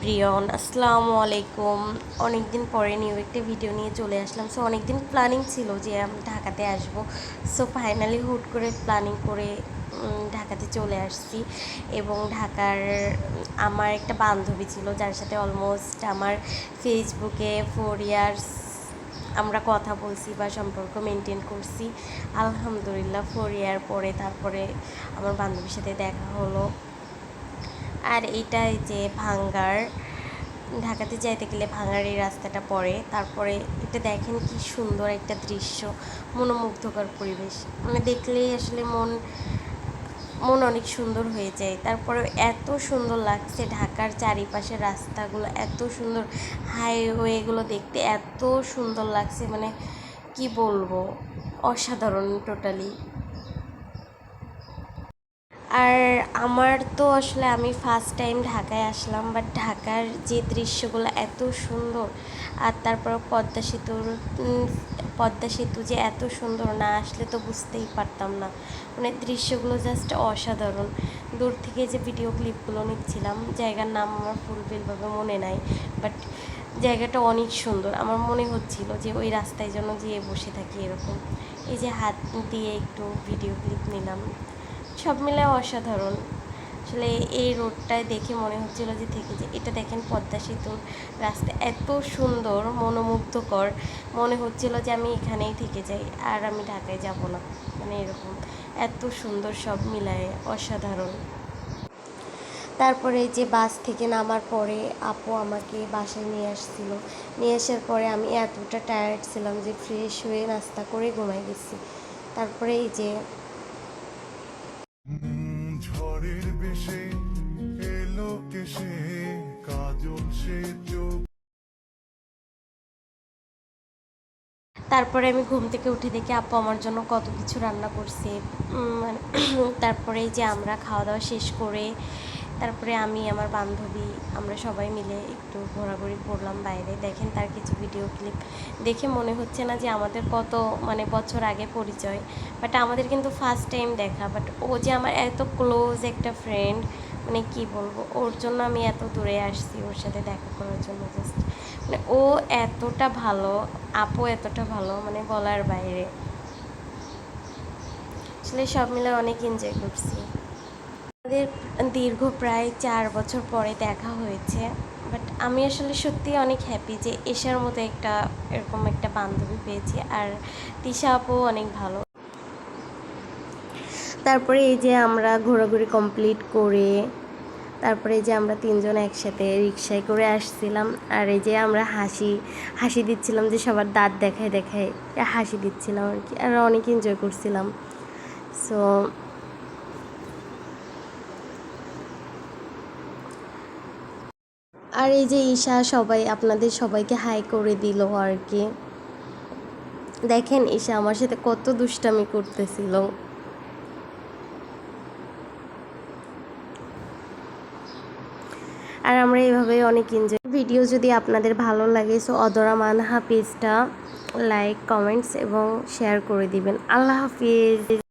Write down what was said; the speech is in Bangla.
প্রিয়ন, আসসালামু আলাইকুম। অনেক দিন পরে নিউ একটা ভিডিও নিয়ে চলে আসলাম। সো অনেক দিন প্ল্যানিং ছিল যে আমি ঢাকাতে আসব। সো ফাইনালি হুট করে প্ল্যানিং করে ঢাকাতে চলে আসছি। এবং ঢাকার, আমার একটা বান্ধবী ছিল, যার সাথে অলমোস্ট আমার ফেসবুকে ফোর ইয়ার্স আমরা কথা বলছি বা সম্পর্ক মেনটেন করছি। আলহামদুলিল্লাহ ফোর ইয়ার পরে তারপরে আমার বান্ধবীর সাথে দেখা হলো। আর এইটাই যে ভাঙ্গার, ঢাকাতে যাইতে গেলে ভাঙ্গার এই রাস্তাটা পড়ে। তারপরে এটা দেখেন কি সুন্দর একটা দৃশ্য, মনোমুগ্ধকর পরিবেশ। মানে দেখলেই আসলে মন মন অনেক সুন্দর হয়ে যায়। তারপরে এত সুন্দর লাগছে ঢাকার চারিপাশের রাস্তাগুলো, এত সুন্দর হাইওয়েগুলো দেখতে, এত সুন্দর লাগছে। মানে কি বলব? অসাধারণ টোটালি আর আমার তো আসলে আমি ফার্স্ট টাইম ঢাকায় আসলাম বাট ঢাকার যে দৃশ্যগুলো এত সুন্দর, আর তারপর পদ্মা সেতুর পদ্মা সেতু যে এত সুন্দর না আসলে তো বুঝতেই পারতাম না। মানে দৃশ্যগুলো জাস্ট অসাধারণ। দূর থেকে যে ভিডিও ক্লিপগুলো নিচ্ছিলাম, জায়গার নাম আমার ফুলফিলভাবে মনে নাই বাট জায়গাটা অনেক সুন্দর। আমার মনে হচ্ছিল যে ওই রাস্তায় যেন যেয়ে বসে থাকি এরকম। এই যে হাত দিয়ে একটু ভিডিও ক্লিপ নিলাম। সব মিলে অসাধারণ। আসলে এই রোডটায় দেখে মনে হচ্ছিল যে থেকে যে এটা দেখেন পদ্মা সেতুর রাস্তা এত সুন্দর, মনোমুগ্ধকর। মনে হচ্ছিল যে আমি এখানেই থেকে যাই আর আমি ঢাকায় যাব না। মানে এরকম এত সুন্দর সব মিলায় অসাধারণ। তারপরে যে বাস থেকে নামার পরে আপু আমাকে বাসায় নিয়ে আসছিল। নিয়ে আসার পরে আমি এতটা টায়ার্ড ছিলাম যে ফ্রেশ হয়ে নাস্তা করে ঘুমাই গেছি। তারপরে এই যে এলো কেসে কাজল সে তারপরে আমি ঘুম থেকে উঠে দেখি আপু আমার জন্য কত কিছু রান্না করছে। মানে তারপরে যে আমরা খাওয়া দাওয়া শেষ করে তারপরে আমি, আমার বান্ধবী, আমরা সবাই মিলে একটু ঘোরাঘুরি করলাম বাইরে। দেখেন তার কিছু ভিডিও ক্লিপ দেখে মনে হচ্ছে না যে আমাদের কত মানে বছর আগে পরিচয়। বাট আমাদের কিন্তু ফার্স্ট টাইম দেখা। বাট ও যে আমার এত ক্লোজ একটা ফ্রেন্ড মানে কি বলব? ওর জন্য আমি এত দূরে আসছি ওর সাথে দেখা করার জন্য জাস্ট মানে ও এতটা ভালো, আপু এতটা ভালো মানে বলার বাইরে। আসলে সব মিলে অনেক এনজয় করছি। আমাদের দীর্ঘ প্রায় চার বছর পরে দেখা হয়েছে বাট আমি আসলে সত্যি অনেক হ্যাপি যে এশার মতো একটা এরকম একটা বান্ধবী পেয়েছি আর তিশা আপু অনেক ভালো। তারপরে এই যে আমরা ঘোরাঘুরি কমপ্লিট করে, তারপরে যে আমরা তিনজন একসাথে রিক্সায় করে আসছিলাম আর এই যে আমরা হাসি হাসি দিচ্ছিলাম যে সবার দাঁত দেখায় দেখায় হাসি দিচ্ছিলাম আর কি, আর অনেক এনজয় করছিলাম। সো আর এই যে ঈশা সবাই, আপনাদের সবাইকে হাই করে দিল আর কি। দেখেন ঈশা আমার সাথে কত দুষ্টামি করতেছিল। আর আমরা এইভাবে অনেক এনজয় ভিডিও যদি আপনাদের ভালো লাগে সো অদরা মানহা পেজটা লাইক কমেন্টস এবং শেয়ার করে দিবেন। আল্লাহ হাফিজ।